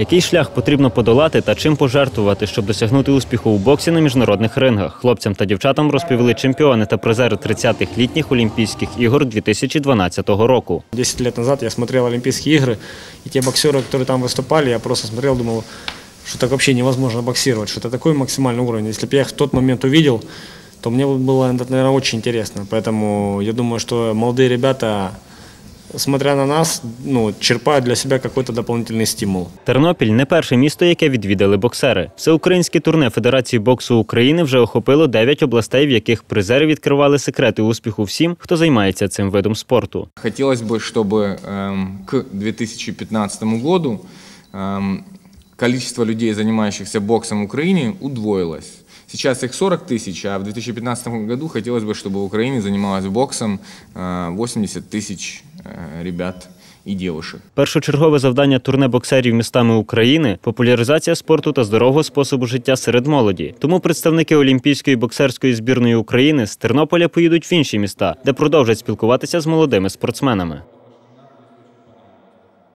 Який шлях потрібно подолати та чим пожертвувати, щоб досягнути успіху у боксі на міжнародних рингах? Хлопцям та дівчатам розповіли чемпіони та призери 30-х літніх Олімпійських ігор 2012 року. Десять лет назад я смотрел Олимпийские игры, и те боксеры, которые там выступали, я просто смотрел, думал, что так вообще невозможно боксировать, что это такой максимальный уровень. Если бы я их в тот момент увидел, то мне было, наверное, очень интересно. Поэтому я думаю, что молодые ребята, смотря на нас, ну, черпают для себя какой-то дополнительный стимул. Тернопіль не перше місто, яке відвідали боксери. Всеукраїнське турне Федерації боксу України вже охопило 9 областей, в яких призери відкривали секрети успіху всім, хто займається цим видом спорту. Хотелось бы, чтобы эм, к 2015 году эм, количество людей, занимающихся боксом в Украине, удвоилось. Сейчас их 40 тысяч, а в 2015 году хотелось бы, чтобы в Украине занималось боксом э, 80 тысяч э, ребят и девушек. Першочергове завдання турне боксерів містами України популяризація спорту та здорового способу життя серед молоді. Тому представники Олімпійської боксерської збірної України з Тернополя поїдуть в інші міста, де продовжать спілкуватися з молодими спортсменами.